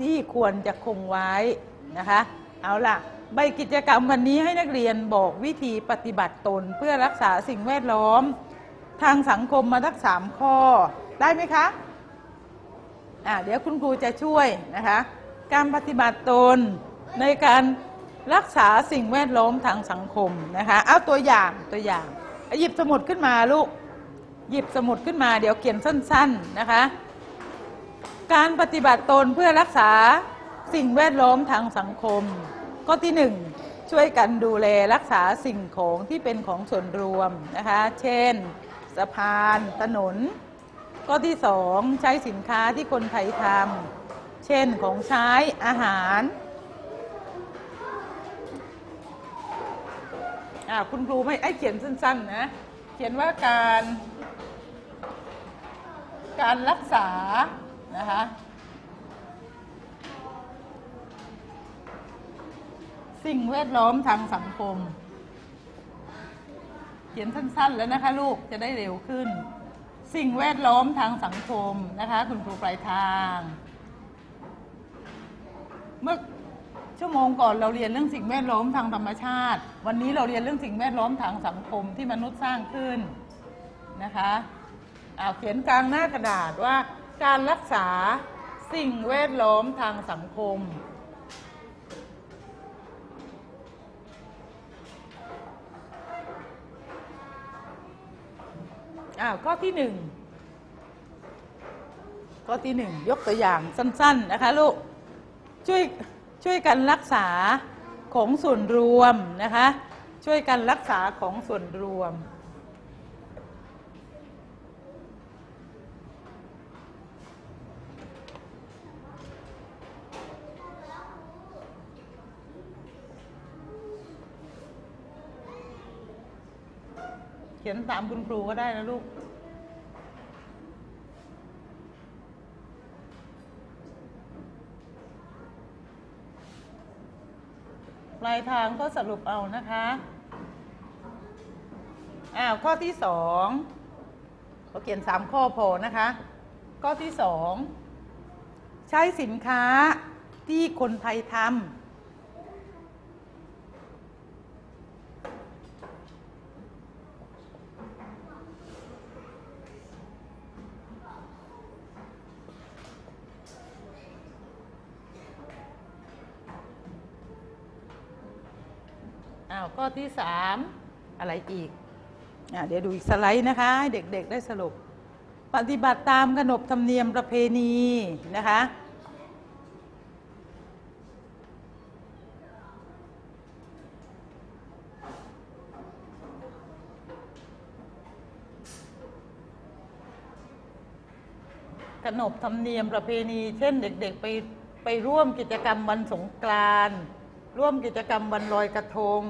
ที่ควรจะคงไว้นะคะ เอาล่ะ ใบกิจกรรมวันนี้ให้นักเรียนบอกวิธีปฏิบัติตนเพื่อรักษาสิ่งแวดล้อม ทางสังคมมาทักสามข้อ ได้ไหมคะอ่าเดี๋ยวคุณครูจะช่วยนะคะ การปฏิบัติตนในการรักษาสิ่งแวดล้อมทางสังคมนะคะ เอาตัวอย่างตัวอย่าง หยิบสมุดขึ้นมาลูก หยิบสมุดขึ้นมา เดี๋ยวเขียนสั้น ๆนะคะ การปฏิบัติตนเพื่อรักษาสิ่งแวดล้อมทางสังคม ข้อที่หนึ่งช่วยกันดูแลรักษาสิ่งของที่เป็นของส่วนรวมนะคะ เช่น สะพาน ถนน ข้อที่สองใช้สินค้าที่คนไทยทำเช่นของใช้อาหารคุณครูไม่ไอ้เขียนสั้นๆนะเขียนว่าการ การรักษา นะคะสิ่งแวดล้อมทางสังคม เขียนสั้นๆแล้วนะคะลูกจะได้เร็วขึ้น สิ่งแวดล้อมทางสังคมนะคะ คุณครูปลายทาง เมื่อชั่วโมงก่อนเราเรียนเรื่องสิ่งแวดล้อมทางธรรมชาติ วันนี้เราเรียนเรื่องสิ่งแวดล้อมทางสังคมที่มนุษย์สร้างขึ้นนะคะเอาเขียนกลางหน้ากระดาษว่า การรักษาสิ่งแวดล้อมทางสังคม อ้าวข้อที่หนึ่งข้อที่หนึ่งยกตัวอย่างสั้น ๆ นะคะลูก ช่วยช่วยกันรักษาของส่วนรวมนะคะ ช่วยกันรักษาของส่วนรวม ขียนตามคุณครูก็ได้นะลูก ปลายทางก็สรุปเอานะคะ อ้าว ข้อที่สองเขาเขียนสามข้อพอนะคะ ข้อที่สองใช้สินค้าที่คนไทยทำ อ้าวข้อที่สามอะไรอีกอ่าเดี๋ยวดูอีกสไลด์นะคะเด็กๆได้สรุป ปฏิบัติตามขนบธรรมเนียมประเพณีนะคะขนบธรรมเนียมประเพณี เช่นเด็ก ๆ ไปไปร่วมกิจกรรมวันสงกรานต์ ร่วมกิจกรรมวันลอยกระทง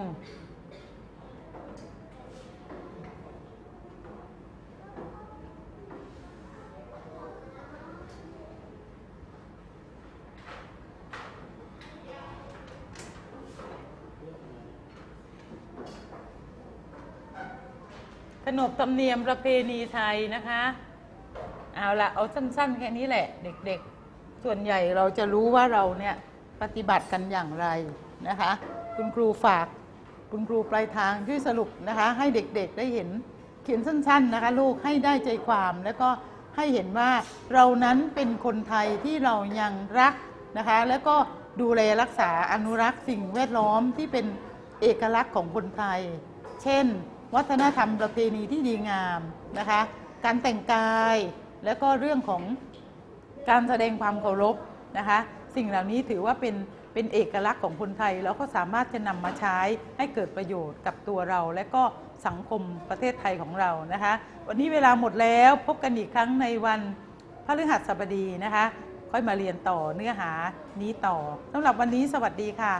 ขนบธรรมเนียมประเพณีไทยนะคะ เอาละเอาสั้นๆ แค่นี้แหละ เด็กๆ ส่วนใหญ่เราจะรู้ว่าเราเนี่ยปฏิบัติกันอย่างไร นะคะ คุณครูฝากคุณครูปลายทางช่วยสรุปนะคะ ให้เด็กๆได้เห็นเขียนสั้น ๆนะคะ ลูกให้ได้ใจความแล้วก็ให้เห็นว่าเรานั้นเป็นคนไทยที่เรายังรักนะคะ แล้วก็ดูแลรักษาอนุรักษ์สิ่งแวดล้อมที่เป็นเอกลักษณ์ของคนไทย เช่น วัฒนธรรมประเพณีที่ดีงามนะคะ การแต่งกายแล้วก็เรื่องของการแสดงความเคารพนะคะ สิ่งเหล่านี้ถือว่าเป็น เป็นเอกลักษณ์ของคนไทย แล้วก็สามารถจะนำมาใช้ให้เกิดประโยชน์กับตัวเรา และก็สังคมประเทศไทยของเรานะคะ วันนี้เวลาหมดแล้วพบกันอีกครั้งในวันพฤหัสบดีนะคะ ค่อยมาเรียนต่อเนื้อหานี้ต่อสำหรับวันนี้สวัสดีค่ะ